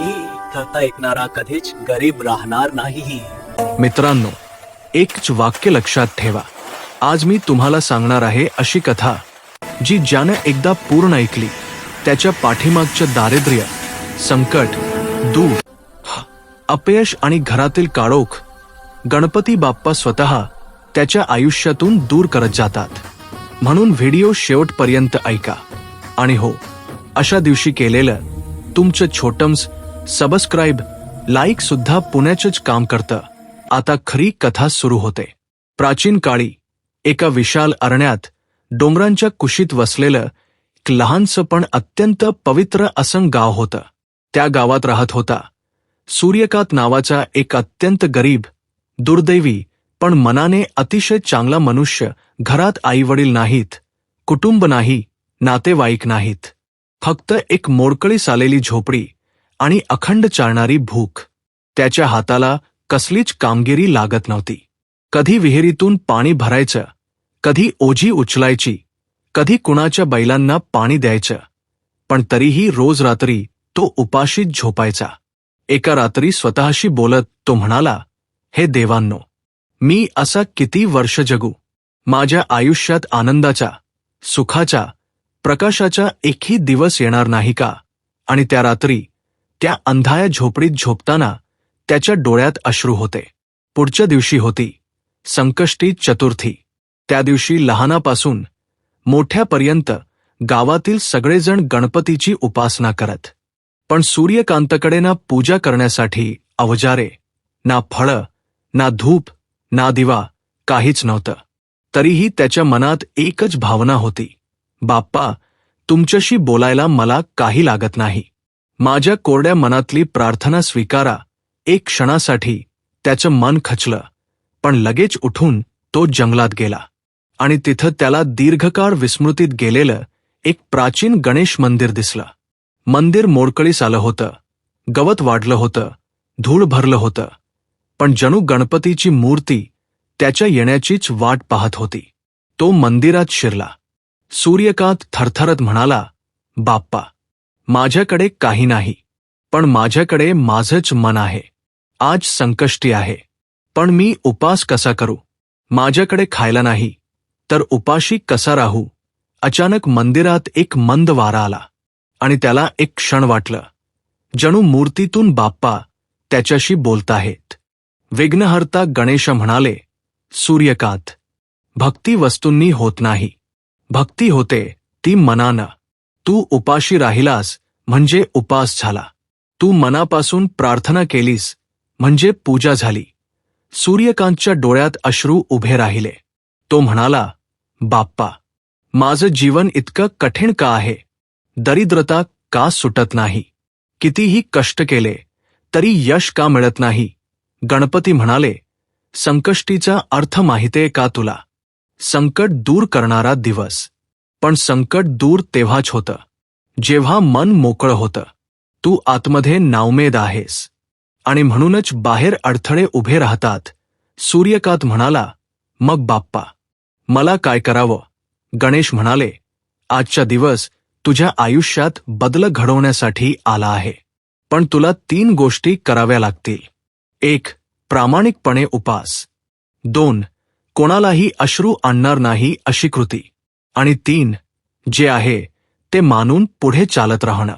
नाही कथा ऐकणारा कधीच गरीब राहणार नाही मित्रांनो एकच वाक्य लक्षात ठेवा. आज मी तुम्हाला सांगणार आहे अशी कथा जी ज्यानं एकदा पूर्ण ऐकली त्याच्या पाठीमागचं दारिद्र्य संकट दूर अपयश आणि घरातील काळोख गणपती बाप्पा स्वतः त्याच्या आयुष्यातून दूर करत जातात. म्हणून व्हिडिओ शेवटपर्यंत ऐका. आणि हो अशा दिवशी केलेलं तुमचं छोटम्स सबस्क्राईब लाईक सुद्धा पुण्याचेच काम करतं. आता खरी कथा सुरू होते. प्राचीन काळी एका विशाल अरण्यात डोंगरांच्या कुशीत वसलेलं एक लहानसं पण अत्यंत पवित्र असं गाव होतं. त्या गावात राहत होता. सूर्यकात नावाचा एक अत्यंत गरीब दुर्दैवी पण मनाने अतिशय चांगला मनुष्य घरात आईवडील नाहीत कुटुंब नाही नातेवाईक नाहीत. फक्त एक मोडकळीस आलेली झोपडी आणि अखंड चालणारी भूक. त्याच्या हाताला कसलीच कामगिरी लागत नव्हती. कधी विहिरीतून पाणी भरायचं कधी ओझी उचलायची कधी कुणाच्या बैलांना पाणी द्यायचं पण तरीही रोज रात्री तो उपाशीत झोपायचा. एका रात्री स्वतःशी बोलत तो म्हणाला हे देवांनो मी असा किती वर्ष जगू. माझ्या आयुष्यात आनंदाचा सुखाचा प्रकाशाचा एकही दिवस येणार नाही का? आणि त्या रात्री त्या अंधाया झोपडीत झोपताना त्याच्या डोळ्यात अश्रू होते. पुढच्या दिवशी होती. संकष्टी चतुर्थी. त्या दिवशी लहानापासून मोठ्यापर्यंत गावातील सगळेजण गणपतीची उपासना करत. पण सूर्यकांतकडे ना पूजा करण्यासाठी अवजारे ना फळं ना धूप ना दिवा काहीच नव्हतं. तरीही त्याच्या मनात एकच भावना होती. बाप्पा तुमच्याशी बोलायला मला काही लागत नाही. माझ्या कोरड्या मनातली प्रार्थना स्वीकारा. एक क्षणासाठी. त्याचं मन खचलं. पण लगेच उठून तो जंगलात गेला. आणि तिथं त्याला दीर्घकाळ विस्मृतीत गेलेलं एक प्राचीन गणेश मंदिर दिसलं. मंदिर मोडकळीस आलं होतं. गवत वाढलं होतं. धूळ भरलं होतं. पण जणू गणपतीची मूर्ती त्याच्या येण्याचीच वाट पाहत होती. तो मंदिरात शिरला. सूर्यकांत थरथरत म्हणाला बाप्पा माझ्याकडे काही नाही पण माझ्याकडे माझंच मन आहे. आज संकष्टी आहे. पण मी उपास कसा करू? माझ्याकडे खायला नाही. तर उपाशी कसा राहू? अचानक मंदिरात एक मंद वारा आला आणि त्याला एक क्षण वाटलं. जणू मूर्तीतून बाप्पा त्याच्याशी बोलताहेत. विघ्नहर्ता गणेश म्हणाले सूर्यकांत भक्ती वस्तूंनी होत नाही. भक्ती होते ती मनानं. तू उपाशी राहिलास म्हणजे उपास झाला. तू मनापासून प्रार्थना केलीस म्हणजे पूजा झाली. सूर्यकांतच्या डोळ्यात अश्रू उभे राहिले. तो म्हणाला बाप्पा माझं जीवन इतकं कठीण का आहे? दरिद्रता का सुटत नाही? कितीही कष्ट केले तरी यश का मिळत नाही? गणपती म्हणाले संकष्टीचा अर्थ माहितीये का तुला? संकट दूर करणारा दिवस. पण संकट दूर तेव्हाच होतं. जेव्हा मन मोकळं होतं. तू आतमध्ये नावमेद आहेस. आणि म्हणूनच बाहेर अडथळे उभे राहतात. सूर्यकांत म्हणाला मग बाप्पा मला काय करावं? गणेश म्हणाले आजचा दिवस तुझ्या आयुष्यात बदल घडवण्यासाठी आला आहे. पण तुला तीन गोष्टी कराव्या लागतील. एक प्रामाणिकपणे उपास. दोन कोणालाही अश्रू आणणार नाही अशी कृती. आणि तीन जे आहे ते मानून पुढे चालत राहणं.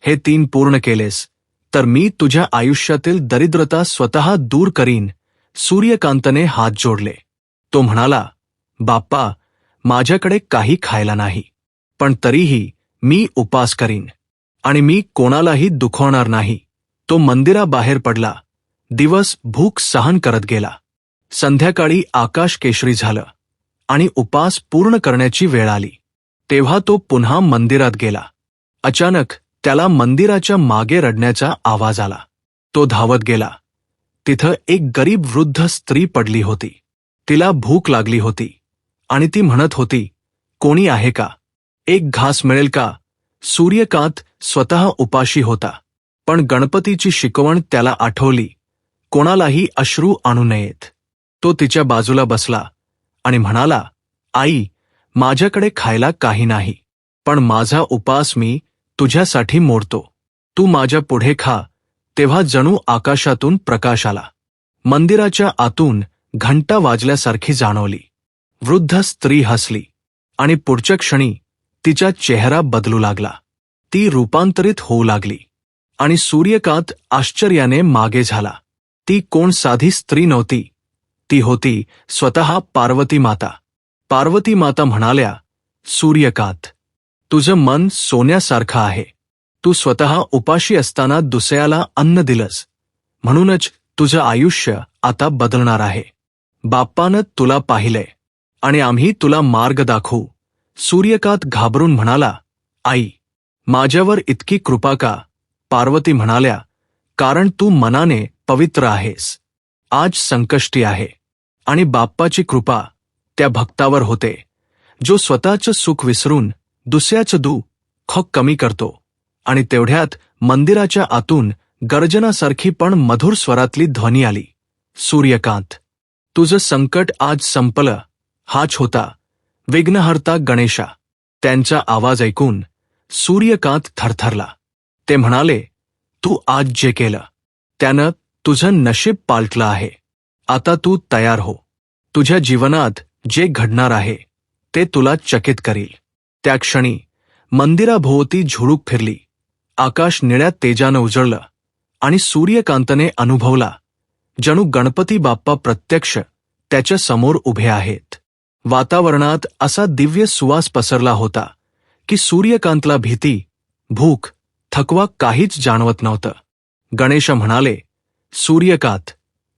हे तीन पूर्ण केलेस तर मी तुझ्या आयुष्यातील दरिद्रता स्वतः दूर करीन सूर्यकांतने हात जोडले. तो म्हणाला बाप्पा माझ्याकडे काही खायला नाही पण तरीही मी उपास करीन आणि मी कोणालाही दुखवणार नाही. तो मंदिराबाहेर पडला. दिवस भूक सहन करत गेला. संध्याकाळी आकाश केशरी झालं. आणि उपास पूर्ण करण्याची वेळ आली. तेव्हा तो पुन्हा मंदिरात गेला. अचानक त्याला मंदिराच्या मागे रडण्याचा आवाज आला. तो धावत गेला. तिथं एक गरीब वृद्ध स्त्री पडली होती. तिला भूक लागली होती. आणि ती म्हणत होती कोणी आहे का? एक घास मिळेल का? सूर्यकांत स्वतः उपाशी होता. पण गणपतीची शिकवण त्याला आठवली. कोणालाही अश्रू आणू नयेत. तो तिच्या बाजूला बसला. आणि म्हणाला आई माझ्याकडे खायला काही नाही पण माझा उपास मी तुझ्यासाठी मोडतो. तू माझ्या पुढे खा. तेव्हा जणू आकाशातून प्रकाश आला. मंदिराच्या आतून घंटा वाजल्यासारखी जाणवली. वृद्ध स्त्री हसली आणि पुढच्या क्षणी तिचा चेहरा बदलू लागला. ती रूपांतरित होऊ लागली आणि सूर्यकांत आश्चर्याने मागे झाला. ती कोण साधी स्त्री नव्हती. ती होती स्वतः पार्वती माता. पार्वती माता म्हणाल्या सूर्यकांत तुझं मन सोन्यासारखं आहे. तू स्वतः उपाशी असताना दुसऱ्याला अन्न दिलंस. म्हणूनच तुझं आयुष्य आता बदलणार आहे. बाप्पानं तुला पाहिलंय. आणि आम्ही तुला मार्ग दाखवू. सूर्यकांत घाबरून म्हणाला आई माझ्यावर इतकी कृपा का? पार्वती म्हणाल्या कारण तू मनाने पवित्र आहेस. आज संकष्टी आहे. आणि बाप्पाची कृपा त्या भक्तावर होते. जो स्वतःचं सुख विसरून दुसऱ्याचं दुःख कमी करतो आणि तेवढ्यात मंदिराच्या आतून गर्जनासारखी पण मधुर स्वरातली ध्वनी आली. सूर्यकांत तुझं संकट आज संपलं. हाच होता. विघ्नहर्ता गणेशा. त्यांचा आवाज ऐकून सूर्यकांत थरथरला. ते म्हणाले तू आज जे केलं त्यानं तुझं नशीब पालटलं आहे. आता तू तयार हो. तुझ्या जीवनात जे घडणार आहे ते तुला चकित करील. त्या क्षणी मंदिराभोवती झुळूक फिरली. आकाश निळ्या तेजानं उजळलं आणि सूर्यकांतने अनुभवला जणू गणपती बाप्पा प्रत्यक्ष त्याच्यासमोर उभे आहेत. वातावरणात असा दिव्य सुवास पसरला होता की सूर्यकांतला भीती भूक थकवा काहीच जाणवत नव्हतं. गणेश म्हणाले सूर्यकांत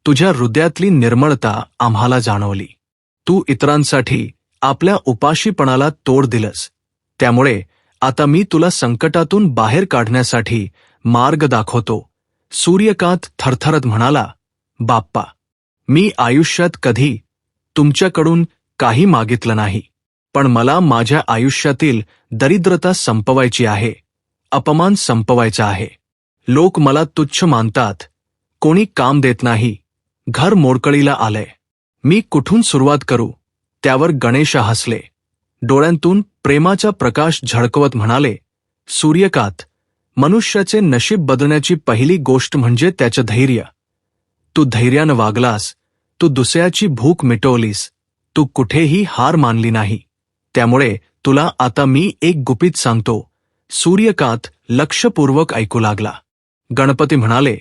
तुझ्या हृदयातली निर्मळता आम्हाला जाणवली. तू इतरांसाठी आपल्या उपाशीपणाला तोड दिलंस. त्यामुळे आता मी तुला संकटातून बाहेर काढण्यासाठी मार्ग दाखवतो. सूर्यकांत थरथरत म्हणाला बाप्पा मी आयुष्यात कधी तुमच्याकडून काही मागितलं नाही. पण मला माझ्या आयुष्यातील दरिद्रता संपवायची आहे. अपमान संपवायचा आहे. लोक मला तुच्छ मानतात. कोणी काम देत नाही. घर मोडकळीला आलंय. मी कुठून सुरुवात करू? त्यावर गणेश हसले. डोळ्यांतून प्रेमाचा प्रकाश झळकवत म्हणाले सूर्यकात मनुष्याचे नशीब बदलण्याची पहिली गोष्ट म्हणजे त्याचं धैर्य. तू धैर्यानं वागलास तू दुसऱ्याची भूक मिटवलीस तू कुठेही हार मानली नाही. त्यामुळे तुला आता मी एक गुपित सांगतो. सूर्यकात लक्षपूर्वक ऐकू लागला. गणपती म्हणाले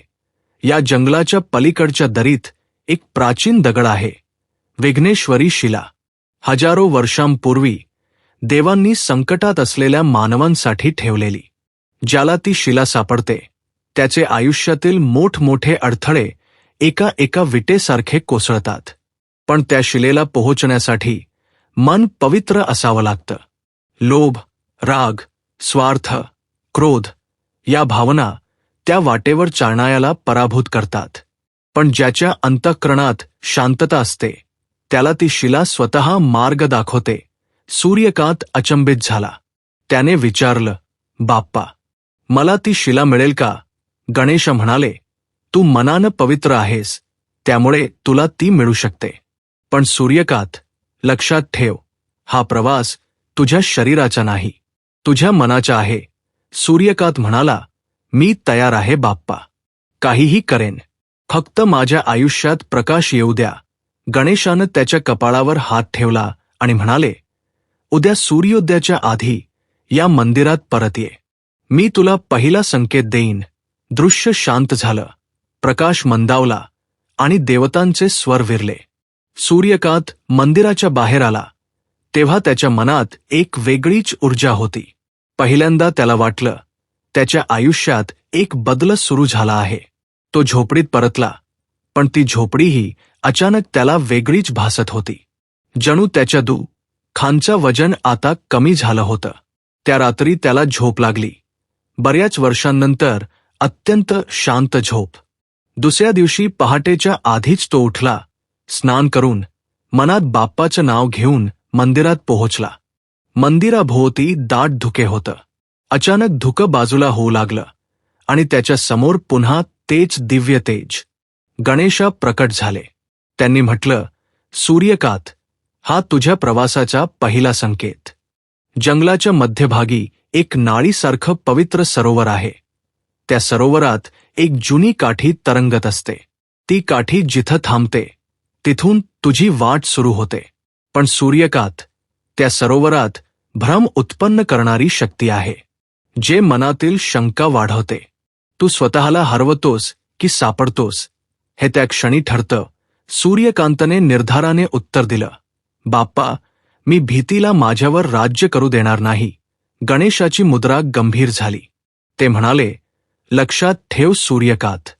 या जंगलाच्या पलीकडच्या दरीत एक प्राचीन दगड आहे विघ्नेश्वरी शिला. हजारो वर्षांपूर्वी देवांनी संकटात असलेल्या मानवांसाठी ठेवलेली ज्याला ती शिला सापडते त्याचे आयुष्यातील मोठमोठे अडथळे एका एका विटेसारखे कोसळतात. पण त्या शिलेला पोहोचण्यासाठी मन पवित्र असावं लागतं. लोभ राग स्वार्थ क्रोध या भावना त्या वाटेवर चालणाऱ्याला पराभूत करतात. पण ज्याच्या अंतःकरणात शांतता असते त्याला ती शिला स्वतः मार्ग दाखवते. सूर्यकांत अचंबित झाला. त्याने विचारलं बाप्पा मला ती शिला मिळेल का? गणेश म्हणाले तू मनानं पवित्र आहेस त्यामुळे तुला ती मिळू शकते. पण सूर्यकांत लक्षात ठेव हा प्रवास तुझ्या शरीराचा नाही तुझ्या मनाचा आहे. सूर्यकांत म्हणाला मी तयार आहे बाप्पा. काहीही करेन. फक्त माझ्या आयुष्यात प्रकाश येऊ द्या. गणेशानं त्याच्या कपाळावर हात ठेवला आणि म्हणाले उद्या सूर्योदयाच्या आधी या मंदिरात परत ये. मी तुला पहिला संकेत देईन. दृश्य शांत झालं. प्रकाश मंदावला आणि देवतांचे स्वर विरले. सूर्यकांत मंदिराच्या बाहेर आला. तेव्हा त्याच्या मनात एक वेगळीच ऊर्जा होती. पहिल्यांदा त्याला वाटलं त्याच्या आयुष्यात एक बदल सुरू झाला आहे. तो झोपडीत परतला पण ती झोपडीही अचानक त्याला वेगळीच भासत होती. जणू त्याच्या दू खानचं वजन आता कमी झालं होतं. त्या रात्री त्याला झोप लागली. बऱ्याच वर्षांनंतर अत्यंत शांत झोप. दुसऱ्या दिवशी पहाटेच्या आधीच तो उठला स्नान करून मनात बाप्पाचं नाव घेऊन मंदिरात पोहोचला. मंदिराभोवती दाट धुके होतं. अचानक धुकं बाजूला होऊ लागलं आणि त्याच्यासमोर पुन्हा तेच दिव्य तेज. गणेशा प्रकट झाले. त्यांनी म्हटलं सूर्यकात हा तुझ्या प्रवासाचा पहिला संकेत. जंगलाच्या मध्यभागी एक नाळीसारखं पवित्र सरोवर आहे. त्या सरोवरात एक जुनी काठी तरंगत असते. ती काठी जिथं थांबते तिथून तुझी वाट सुरू होते. पण सूर्यकात त्या सरोवरात भ्रम उत्पन्न करणारी शक्ती आहे. जे मनातील शंका वाढवते. तू स्वतःला हरवतोस की सापडतोस हे त्या क्षणी ठरतं. सूर्यकांतने निर्धाराने उत्तर दिलं. बाप्पा मी भीतीला माझ्यावर राज्य करू देणार नाही. गणेशाची मुद्रा गंभीर झाली. ते म्हणाले लक्षात ठेव सूर्यकांत.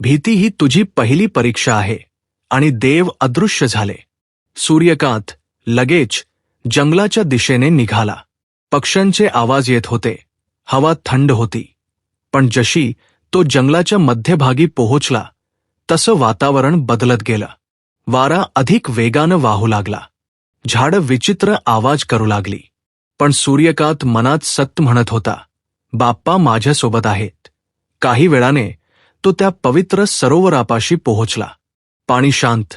भीती ही तुझी पहिली परीक्षा आहे आणि देव अदृश्य झाले. सूर्यकांत लगेच जंगलाच्या दिशेने निघाला. पक्ष्यांचे आवाज येत होते. हवा थंड होती. पण जशी तो जंगलाच्या मध्यभागी पोहोचला तसं वातावरण बदलत गेलं. वारा अधिक वेगानं वाहू लागला. झाडं विचित्र आवाज करू लागली. पण सूर्यकांत मनात सत्य म्हणत होता बाप्पा माझ्यासोबत आहेत. काही वेळाने तो त्या पवित्र सरोवरापाशी पोहोचला. पाणी शांत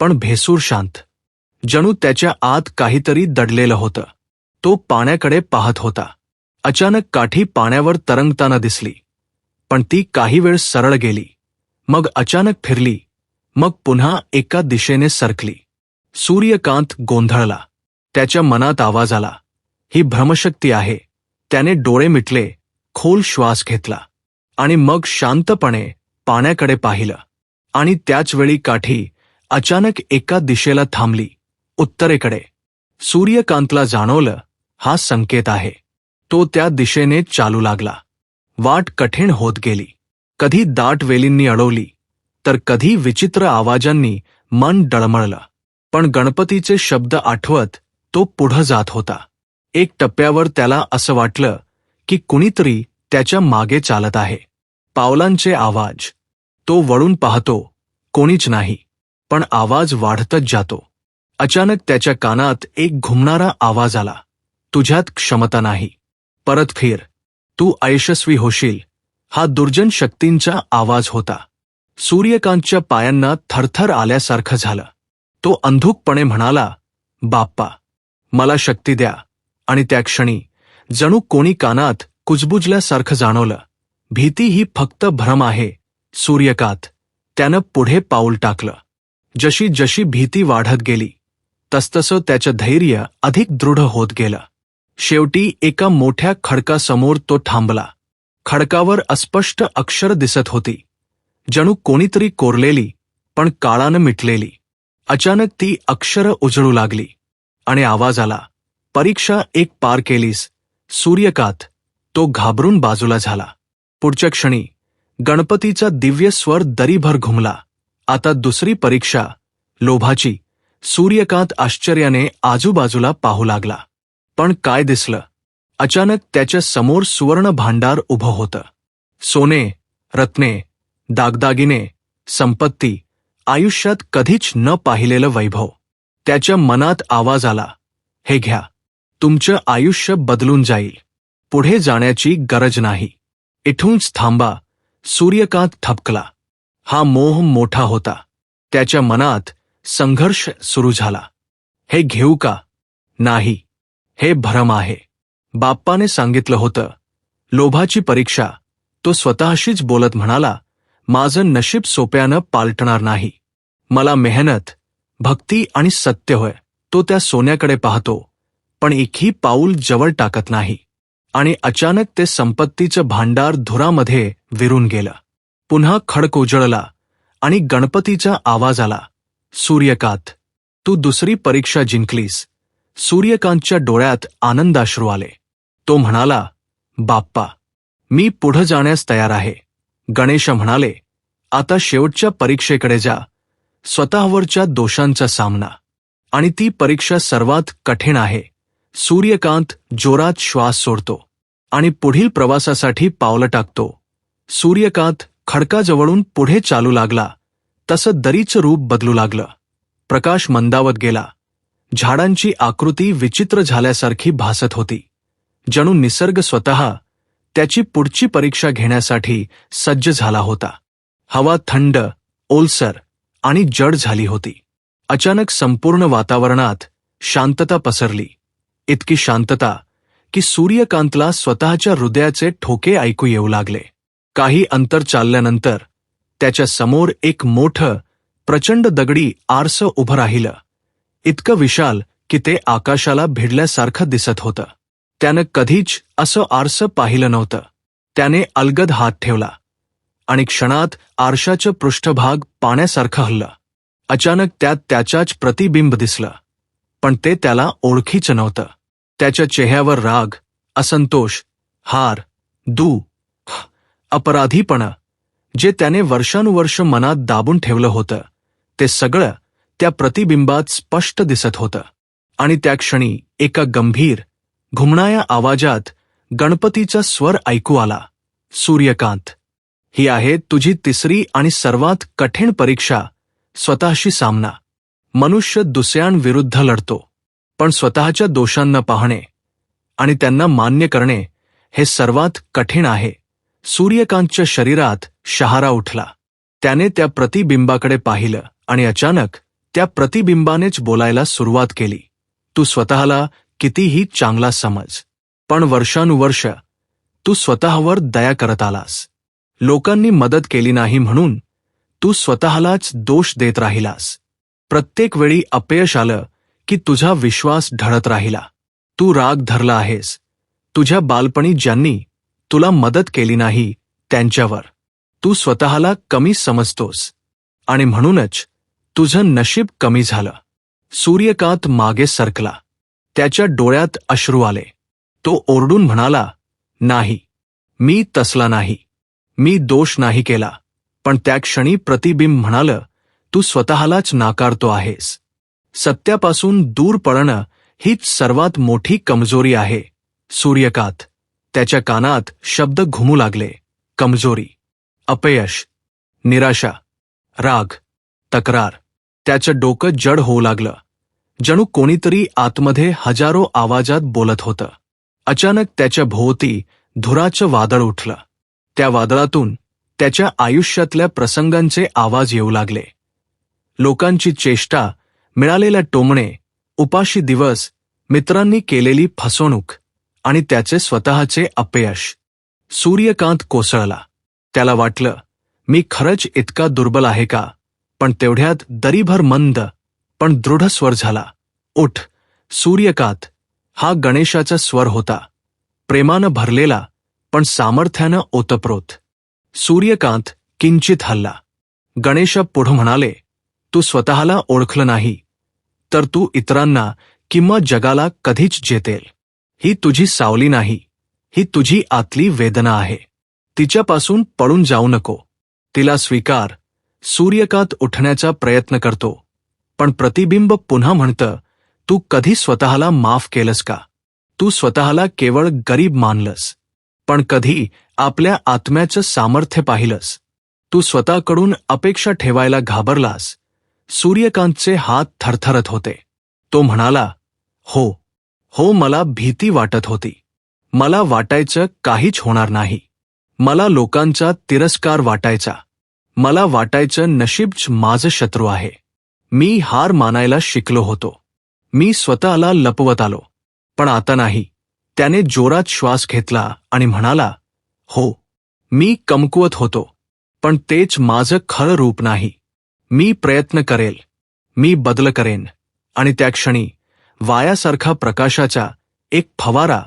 पण भेसूर शांत. जणू त्याच्या आत काहीतरी दडलेलं होतं. तो पाण्याकडे पाहत होता. अचानक काठी पाण्यावर तरंगताना दिसली. पण ती काही वेळ सरळ गेली. मग अचानक फिरली. मग पुन्हा एका दिशेने सरकली. सूर्यकांत गोंधळला. त्याच्या मनात आवाज आला. ही भ्रमशक्ती आहे. त्याने डोळे मिटले. खोल श्वास घेतला. आणि मग शांतपणे पाण्याकडे पाहिलं. आणि त्याच वेळी काठी अचानक एका दिशेला थांबली. उत्तरेकडे. सूर्यकांतला जाणवलं हा संकेत आहे. तो त्या दिशेने चालू लागला. वाट कठीण होत गेली. कधी दाट वेलींनी अडवली तर कधी विचित्र आवाजांनी मन डळमळलं. पण गणपतीचे शब्द आठवत तो पुढं जात होता. एक टप्प्यावर त्याला असं वाटलं की कुणीतरी त्याच्यामागे चालत आहे. पावलांचे आवाज. तो वळून पाहतो कोणीच नाही. पण आवाज वाढतच जातो. अचानक त्याच्या कानात एक घुमणारा आवाज आला. तुझ्यात क्षमता नाही. परत फिर. तू अयशस्वी होशील. हा दुर्जन शक्तींचा आवाज होता. सूर्यकांतच्या पायांना थरथर आल्यासारखं झालं. तो अंधुकपणे म्हणाला बाप्पा मला शक्ती द्या. आणि त्या क्षणी जणू कोणी कानात कुजबुजल्यासारखं जाणवलं. भीती ही फक्त भ्रम आहे. सूर्यकांत त्यानं पुढे पाऊल टाकलं. जशी जशी भीती वाढत गेली तसतसं त्याचं धैर्य अधिक दृढ होत गेलं. शेवटी एका मोठ्या खडकासमोर तो थांबला. खडकावर अस्पष्ट अक्षर दिसत होती. जणू कोणीतरी कोरलेली पण काळानं मिटलेली. अचानक ती अक्षरं उजळू लागली. आणि आवाज आला परीक्षा एक पार केलीस. सूर्यकात. तो घाबरून बाजूला झाला. पुढच्या क्षणी गणपतीचा दिव्य स्वर दरीभर घुमला. आता दुसरी परीक्षा लोभाची. सूर्यकांत आश्चर्याने आजूबाजूला पाहू लागला. पण काय दिसलं? अचानक त्याच्यासमोर सुवर्ण भांडार उभं होतं. सोने रत्ने दागदागिने संपत्ती आयुष्यात कधीच न पाहिलेलं वैभव. त्याच्या मनात आवाज आला हे घ्या तुमचं आयुष्य बदलून जाईल. पुढे जाण्याची गरज नाही. इथूनच थांबा. सूर्यकांत थपकला. हा मोह मोठा होता. त्याच्या मनात संघर्ष सुरू झाला. हे घेऊ का? नाही. हे भ्रम आहे. बाप्पाने सांगितलं होतं लोभाची परीक्षा. तो स्वतःशीच बोलत म्हणाला माझं नशीब सोप्यानं पालटणार नाही. मला मेहनत भक्ती आणि सत्य होय. तो त्या सोन्याकडे पाहतो पण एकही पाऊल जवळ टाकत नाही. आणि अचानक ते संपत्तीचं भांडार धुरामध्ये विरून गेलं. पुन्हा खडक उजळला आणि गणपतीचा आवाज आला सूर्यकात तू दुसरी परीक्षा जिंकलीस. सूर्यकांतच्या डोळ्यात आनंदाश्रू आले. तो म्हणाला बाप्पा मी पुढं जाण्यास तयार आहे. गणेश म्हणाले आता शेवटच्या परीक्षेकडे जा. स्वतःवरच्या दोषांचा सामना. आणि ती परीक्षा सर्वात कठीण आहे. सूर्यकांत जोरात श्वास सोडतो आणि पुढील प्रवासासाठी पावलं टाकतो. सूर्यकांत खडकाजवळून पुढे चालू लागला. तसं दरीचं रूप बदलू लागलं. प्रकाश मंदावत गेला. झाडांची आकृती विचित्र झाल्यासारखी भासत होती. जणू निसर्ग स्वतः त्याची पुढची परीक्षा घेण्यासाठी सज्ज झाला होता. हवा थंड ओलसर आणि जड झाली होती. अचानक संपूर्ण वातावरणात शांतता पसरली. इतकी शांतता की सूर्यकांतला स्वतःच्या हृदयाचे ठोके ऐकू येऊ लागले. काही अंतर चालल्यानंतर त्याच्यासमोर एक मोठं प्रचंड दगडी आरसं उभं राहिलं. इतकं विशाल की ते आकाशाला भिडल्यासारखं दिसत होतं. त्यानं कधीच असं आरसं पाहिलं नव्हतं. त्याने अलगद हात ठेवला आणि क्षणात आरशाचं पृष्ठभाग पाण्यासारखं हल्लं. अचानक त्यात त्याच्याच प्रतिबिंब दिसलं पण ते त्याला ओळखीचं नव्हतं. त्याच्या चेहऱ्यावर राग असंतोष हार दू अपराधीपणा जे त्याने वर्षानुवर्ष मनात दाबून ठेवलं होतं ते सगळं त्या प्रतिबिंबात स्पष्ट दिसत होतं. आणि त्या क्षणी एका गंभीर घुमणाया आवाजात गणपतीचा स्वर ऐकू आला. सूर्यकांत ही आहे तुझी तिसरी आणि सर्वात कठीण परीक्षा स्वतःशी सामना. मनुष्य दुसऱ्यांविरुद्ध लढतो पण स्वतःच्या दोषांना पाहणे आणि त्यांना मान्य करणे हे सर्वात कठीण आहे. सूर्यकांतच्या शरीरात शहारा उठला. त्याने त्या प्रतिबिंबाकडे पाहिलं आणि अचानक त्या प्रतिबिंबानेच बोलायला सुरुवात केली. तू स्वतःला कितीही चांगला समज पण वर्षानुवर्ष तू स्वतःवर दया करत आलास. लोकांनी मदत केली नाही म्हणून तू स्वतःलाच दोष देत राहिलास. प्रत्येक वेळी अपयश आलं की तुझा विश्वास ढळत राहिला. तू राग धरला आहेस. तुझ्या बालपणी ज्यांनी तुला मदत केली नाही त्यांच्यावर. तू स्वतःला कमी समजतोस. आणि म्हणूनच तुझं नशीब कमी झालं. सूर्यकांत मागे सरकला. त्याच्या डोळ्यात अश्रू आले. तो ओरडून म्हणाला नाही. मी तसला नाही. मी दोष नाही केला. पण त्या क्षणी प्रतिबिंब म्हणालं तू स्वतःलाच नाकारतो आहेस. सत्यापासून दूर पळणं हीच सर्वात मोठी कमजोरी आहे. सूर्यकात त्याच्या कानात शब्द घुमू लागले. कमजोरी. अपयश. निराशा. राग. तक्रार. त्याचं डोकं जड होऊ लागलं. जणू कोणीतरी आतमध्ये हजारो आवाजात बोलत होतं. अचानक त्याच्या भोवती धुराचं वादळ उठलं. त्या वादळातून त्याच्या आयुष्यातल्या प्रसंगांचे आवाज येऊ लागले. लोकांची चेष्टा मिळालेल्या टोमणे उपाशी दिवस मित्रांनी केलेली फसवणूक आणि त्याचे स्वतःचे अपयश. सूर्यकांत कोसळला. त्याला वाटलं मी खरंच इतका दुर्बल आहे का? पण तेवढ्यात दरीभर मंद पण दृढ स्वर झाला. उठ सूर्यकांत हा गणेशाचा स्वर होता. प्रेमानं भरलेला पण सामर्थ्यानं ओतप्रोत. सूर्यकांत किंचित हल्ला. गणेश पुढं म्हणाले तू स्वतःला ओळखलं नाही. तर तू इतरांना किंवा जगाला कधीच जेतेल. ही तुझी सावली नाही. ही तुझी आतली वेदना आहे. तिच्यापासून पळून जाऊ नको. तिला स्वीकार सूर्यकांत उठण्याचा प्रयत्न करतो पण प्रतिबिंब पुन्हा म्हणतं तू कधी स्वतःला माफ केलंस का? तू स्वतःला केवळ गरीब मानलंस पण कधी आपल्या आत्म्याचं सामर्थ्य पाहिलंस. तू स्वतःकडून अपेक्षा ठेवायला घाबरलास. सूर्यकांतचे हात थरथरत होते. तो म्हणाला हो हो मला भीती वाटत होती. मला वाटायचं काहीच होणार नाही. मला लोकांचा तिरस्कार वाटायचा. मला वाटायचं नशीबच माझं शत्रू आहे. मी हार मानायला शिकलो होतो. मी स्वतःला लपवत आलो. पण आता नाही. त्याने जोरात श्वास घेतला आणि म्हणाला हो मी कमकुवत होतो. पण तेच माझं खरं रूप नाही. मी प्रयत्न करेल. मी बदल करेन. आणि त्या क्षणी वायासारखा प्रकाशाचा एक फवारा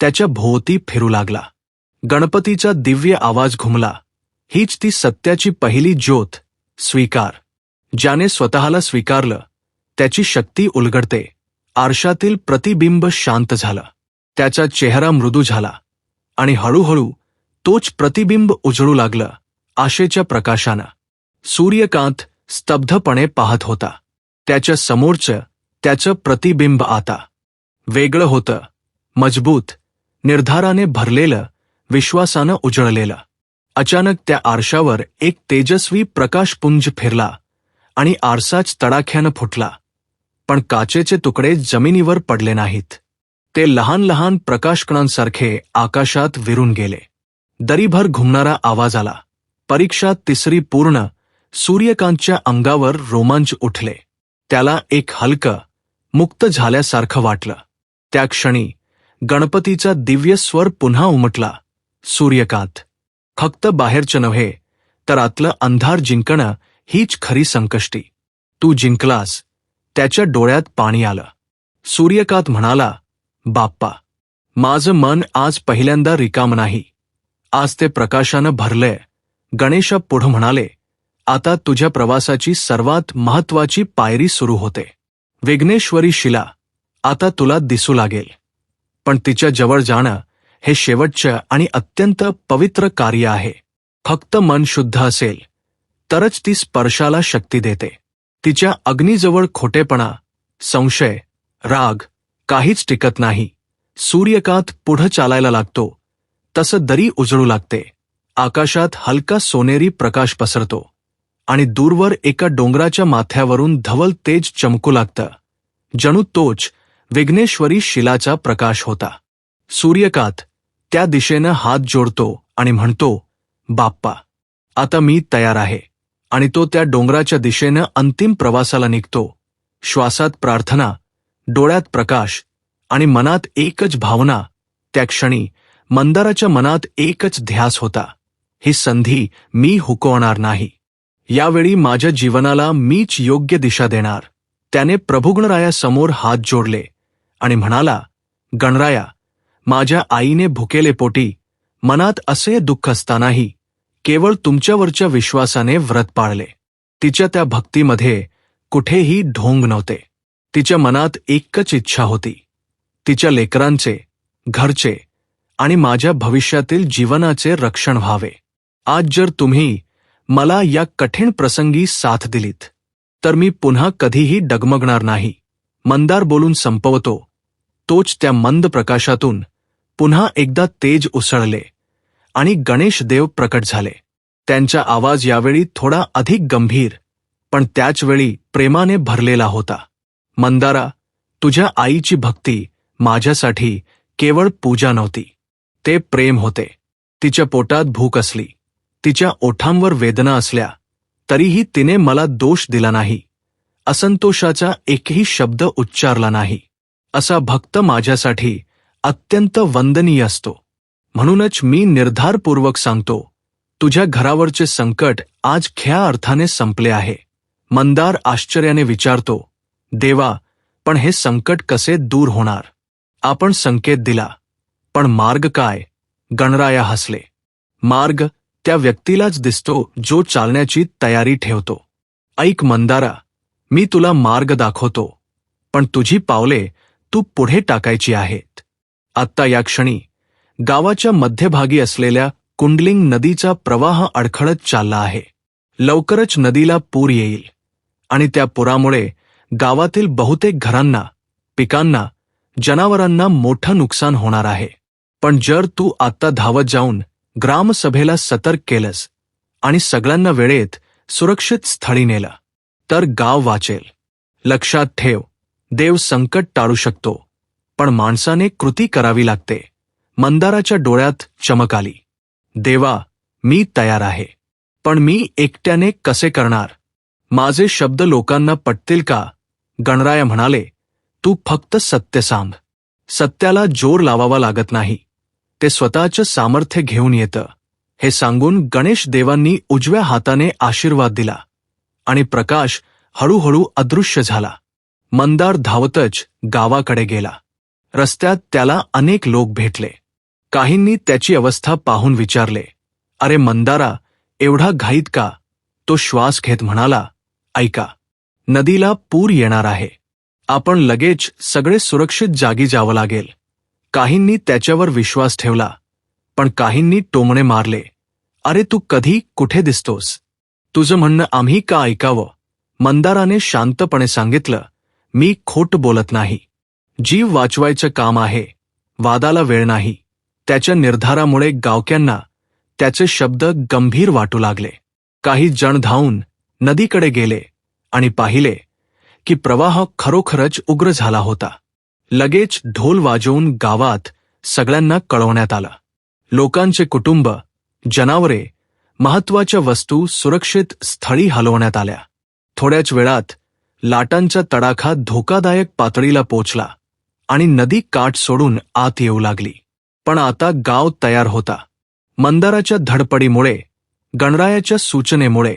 त्याच्या भोवती फिरू लागला. गणपतीचा दिव्य आवाज घुमला. हीच ती सत्याची पहिली ज्योत स्वीकार. ज्याने स्वतःला स्वीकारलं त्याची शक्ती उलगडते. आरशातील प्रतिबिंब शांत झालं. त्याचा चेहरा मृदू झाला. आणि हळूहळू तोच प्रतिबिंब उजळू लागलं आशेच्या प्रकाशानं. सूर्यकांत स्तब्धपणे पाहत होता. त्याच्या समोरचं त्याचं प्रतिबिंब आता. वेगळं होतं मजबूत निर्धाराने भरलेलं विश्वासानं उजळलेलं. अचानक त्या आरशावर एक तेजस्वी प्रकाशपुंज फिरला आणि आरसाच तडाख्यानं फुटला. पण काचेचे तुकडे जमिनीवर पडले नाहीत. ते लहान लहान प्रकाशकणांसारखे आकाशात विरून गेले. दरीभर घुमणारा आवाज आला. परीक्षा तिसरी पूर्ण सूर्यकांतच्या अंगावर रोमांच उठले. त्याला एक हलकं मुक्त झाल्यासारखं वाटलं. त्या क्षणी गणपतीचा दिव्य स्वर पुन्हा उमटला. सूर्यकांत फक्त बाहेरचं नव्हे तर आतलं अंधार जिंकणं हीच खरी संकष्टी. तू जिंकलास त्याच्या डोळ्यात पाणी आलं. सूर्यकांत म्हणाला बाप्पा माझं मन आज पहिल्यांदा रिकाम नाही. आज ते प्रकाशानं भरलंय. गणेशा पुढं म्हणाले आता तुझ्या प्रवासाची सर्वात महत्वाची पायरी सुरू होते. विघ्नेश्वरी शिला आता तुला दिसू लागेल. पण तिच्या जवळ जाणं हे शेवटचं आणि अत्यंत पवित्र कार्य आहे. फक्त मन शुद्ध असेल तरच ती स्पर्शाला शक्ती देते. तिच्या अग्नीजवळ खोटेपणा संशय राग काहीच टिकत नाही. सूर्यकांत पुढं चालायला लागतो. तसं दरी उजळू लागते. आकाशात हलका सोनेरी प्रकाश पसरतो. आणि दूरवर एका डोंगराच्या माथ्यावरून धवल तेज चमकू लागतं. जणू तोच विघ्नेश्वरी शिलाचा प्रकाश होता. सूर्यकांत त्या दिशेनं हात जोडतो आणि म्हणतो बाप्पा आता मी तयार आहे. आणि तो त्या डोंगराच्या दिशेनं अंतिम प्रवासाला निघतो. श्वासात प्रार्थना डोळ्यात प्रकाश आणि मनात एकच भावना त्या क्षणी मंदाराच्या मनात एकच ध्यास होता. ही संधी मी हुकवणार नाही. यावेळी माझ्या जीवनाला मीच योग्य दिशा देणार. त्याने प्रभुगणरायासमोर हात जोडले आणि म्हणाला गणराया माझ्या आईने भुकेले पोटी मनात असे दुःख असतानाही केवळ तुमच्यावरच्या विश्वासाने व्रत पाळले. तिच्या त्या भक्तीमध्ये कुठेही ढोंग नव्हते. तिच्या मनात एकच इच्छा होती. तिच्या लेकरांचे घरचे आणि माझ्या भविष्यातील जीवनाचे रक्षण व्हावे. आज जर तुम्ही मला या कठीण प्रसंगी साथ दिलीत तर मी पुन्हा कधीही डगमगणार नाही. मंदार बोलून संपवतो. तोच त्या मंद प्रकाशातून पुन्हा एकदा तेज उसळले आणि गणेश देव प्रकट झाले. त्यांचा आवाज यावेळी थोडा अधिक गंभीर पण त्याचवेळी प्रेमाने भरलेला होता. मंदारा तुझ्या आईची भक्ती माझ्यासाठी केवळ पूजा नव्हती. ते प्रेम होते. तिच्या पोटात भूक असली. तिच्या ओठांवर वेदना असल्या तरीही तिने मला दोष दिला नाही. असंतोषाचा एकही शब्द उच्चारला नाही. असा भक्त माझ्यासाठी अत्यंत वंदनीय असतो. म्हणूनच मी निर्धारपूर्वक सांगतो तुझ्या घरावरचे संकट आज ख्या अर्थाने संपले आहे. मंदार आश्चर्याने विचारतो देवा पण हे संकट कसे दूर होणार? आपण संकेत दिला पण मार्ग काय गणराया हसले. मार्ग त्या व्यक्तीलाच दिसतो जो चालण्याची तयारी ठेवतो. ऐक मंदारा मी तुला मार्ग दाखवतो पण तुझी पावले तू पुढे टाकायची आहेत. आत्ता या क्षणी गावाच्या मध्यभागी असलेल्या कुंडलिंग नदीचा प्रवाह अडखळत चालला आहे. लवकरच नदीला पूर येईल आणि त्या पुरामुळे गावातील बहुतेक घरांना पिकांना जनावरांना मोठं नुकसान होणार आहे. पण जर तू आत्ता धावत जाऊन ग्रामसभेला सतर्क केलंस आणि सगळ्यांना वेळेत सुरक्षित स्थळी नेलं तर गाव वाचेल. लक्षात ठेव देव संकट टाळू शकतो. पण माणसाने कृती करावी लागते. मंदाराच्या डोळ्यात चमक आली. देवा मी तयार आहे. पण मी एकट्याने कसे करणार? माझे शब्द लोकांना पटतील का? गणराया म्हणाले तू फक्त सत्य सांग. सत्याला जोर लावावा लागत नाही. ते स्वतःचं सामर्थ्य घेऊन येतं. हे सांगून गणेश देवांनी उजव्या हाताने आशीर्वाद दिला. आणि प्रकाश हळूहळू अदृश्य झाला. मंदार धावतच गावाकडे गेला. रस्त्यात त्याला अनेक लोक भेटले. काहींनी त्याची अवस्था पाहून विचारले अरे मंदारा एवढा घाईत का? तो श्वास घेत म्हणाला ऐका नदीला पूर येणार आहे. आपण लगेच सगळे सुरक्षित जागी जावं लागेल. काहींनी त्याच्यावर विश्वास ठेवला पण काहींनी टोमणे मारले अरे तू कधी कुठे दिसतोस? तुझं म्हणणं आम्ही का ऐकावं? मंदाराने शांतपणे सांगितलं मी खोट बोलत नाही. जीव वाचवायचं काम आहे. वादाला वेळ नाही. त्याच्या निर्धारामुळे गावक्यांना त्याचे शब्द गंभीर वाटू लागले. काही जण धावून नदीकडे गेले आणि पाहिले की प्रवाह खरोखरच उग्र झाला होता. लगेच ढोल वाजवून गावात सगळ्यांना कळवण्यात आलं. लोकांचे कुटुंब जनावरे महत्त्वाच्या वस्तू सुरक्षित स्थळी हलवण्यात आल्या. थोड्याच वेळात लाटांचा तडाखा धोकादायक पातळीला पोचला. आणि नदी काठ सोडून आत येऊ लागली. पण आता गाव तयार होता. मंदाराच्या धडपडीमुळे गणरायाच्या सूचनेमुळे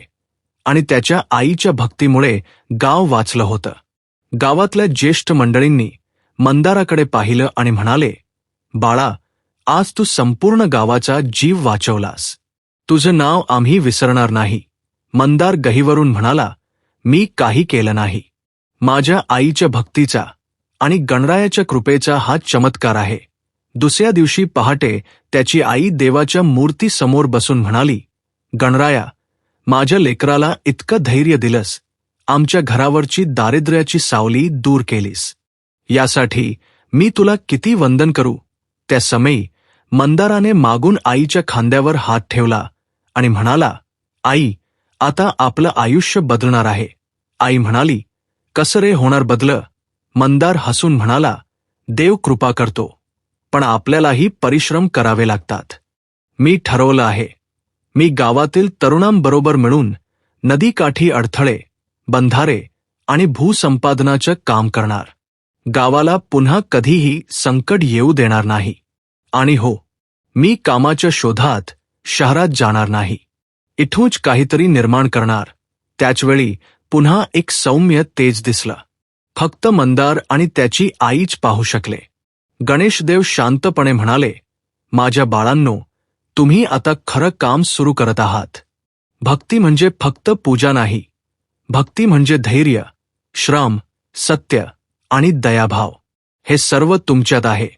आणि त्याच्या आईच्या भक्तीमुळे गाव वाचलं होतं. गावातल्या ज्येष्ठ मंडळींनी मंदाराकडे पाहिलं आणि म्हणाले बाळा आज तू संपूर्ण गावाचा जीव वाचवलास. तुझं नाव आम्ही विसरणार नाही. मंदार गहीवरून म्हणाला मी काही केलं नाही. माझ्या आईच्या भक्तीचा आणि गणरायाच्या कृपेचा हा चमत्कार आहे. दुसऱ्या दिवशी पहाटे त्याची आई देवाच्या मूर्तीसमोर बसून म्हणाली गणराया माझ्या लेकराला इतकं धैर्य दिलंस. आमच्या घरावरची दारिद्र्याची सावली दूर केलीस. यासाठी मी तुला किती वंदन करू. त्या समयी मंदाराने मागून आईच्या खांद्यावर हात ठेवला आणि म्हणाला आई आता आपलं आयुष्य बदलणार आहे. आई म्हणाली कसं रे होणार बदलं? मंदार हसून म्हणाला देव कृपा करतो पण आपल्यालाही परिश्रम करावे लागतात. मी ठरवलं आहे. मी गावातील तरुणांबरोबर मिळून नदीकाठी अडथळे बंधारे आणि भूसंपादनाचं काम करणार. गावाला पुन्हा कधीही संकट येऊ देणार नाही. आणि हो मी कामाच्या शोधात शहरात जाणार नाही. इथूच काहीतरी निर्माण करणार. त्याचवेळी पुन्हा एक सौम्य तेज दिसलं. फक्त मंदार आणि त्याची आईच पाहू शकले. गणेशदेव शांतपणे म्हणाले माझ्या बाळांनो तुम्ही आता खरं काम सुरू करत आहात. भक्ती म्हणजे फक्त पूजा नाही. भक्ती म्हणजे धैर्य श्रम सत्य आणि दयाभाव. हे सर्व तुमच्यात आहे.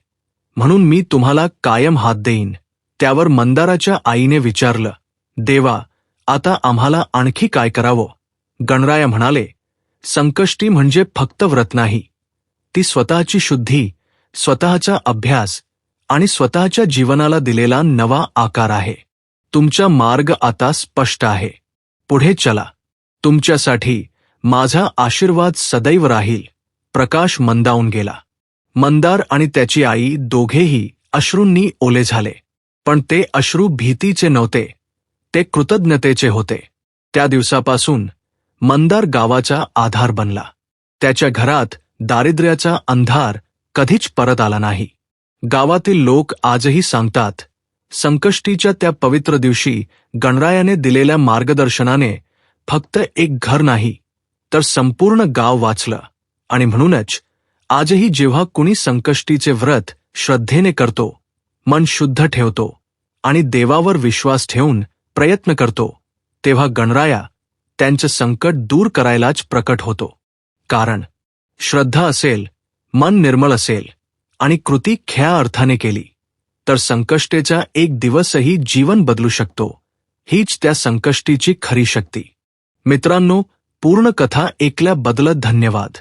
म्हणून मी तुम्हाला कायम हात देईन. त्यावर मंदाराच्या आईने विचारलं देवा आता आम्हाला आणखी काय करावं? गणराया म्हणाले संकष्टी म्हणजे फक्त व्रत नाही. ती स्वतःची शुद्धी स्वतःचा अभ्यास आणि स्वतःच्या जीवनाला दिलेला नवा आकार आहे. तुमचा मार्ग आता स्पष्ट आहे. पुढे चला. तुमच्यासाठी माझा आशीर्वाद सदैव राहील. प्रकाश मंदावून गेला. मंदार आणि त्याची आई दोघेही अश्रूंनी ओले झाले. पण ते अश्रू भीतीचे नव्हते. ते कृतज्ञतेचे होते. त्या दिवसापासून मंदार गावाचा आधार बनला. त्याच्या घरात दारिद्र्याचा अंधार कधीच परत आला नाही. गावातील लोक आजही सांगतात संकष्टीच्या त्या पवित्र दिवशी गणरायाने दिलेल्या मार्गदर्शनाने फक्त एक घर नाही तर संपूर्ण गाव वाचलं. आणि म्हणूनच आजही जेव्हा कुणी संकष्टीचे व्रत श्रद्धेने करतो मन शुद्ध ठेवतो आणि देवावर विश्वास ठेवून प्रयत्न करतो तेव्हा गणराया त्यांचं संकट दूर करायलाच प्रकट होतो. कारण श्रद्धा असेल मन निर्मळ असेल आणि कृती ख्या अर्थाने केली तर संकष्टेचा एक दिवसही जीवन बदलू शकतो. हीच त्या संकष्टीची खरी शक्ती. मित्रांनो पूर्ण कथा ऐकल्या बदलत धन्यवाद.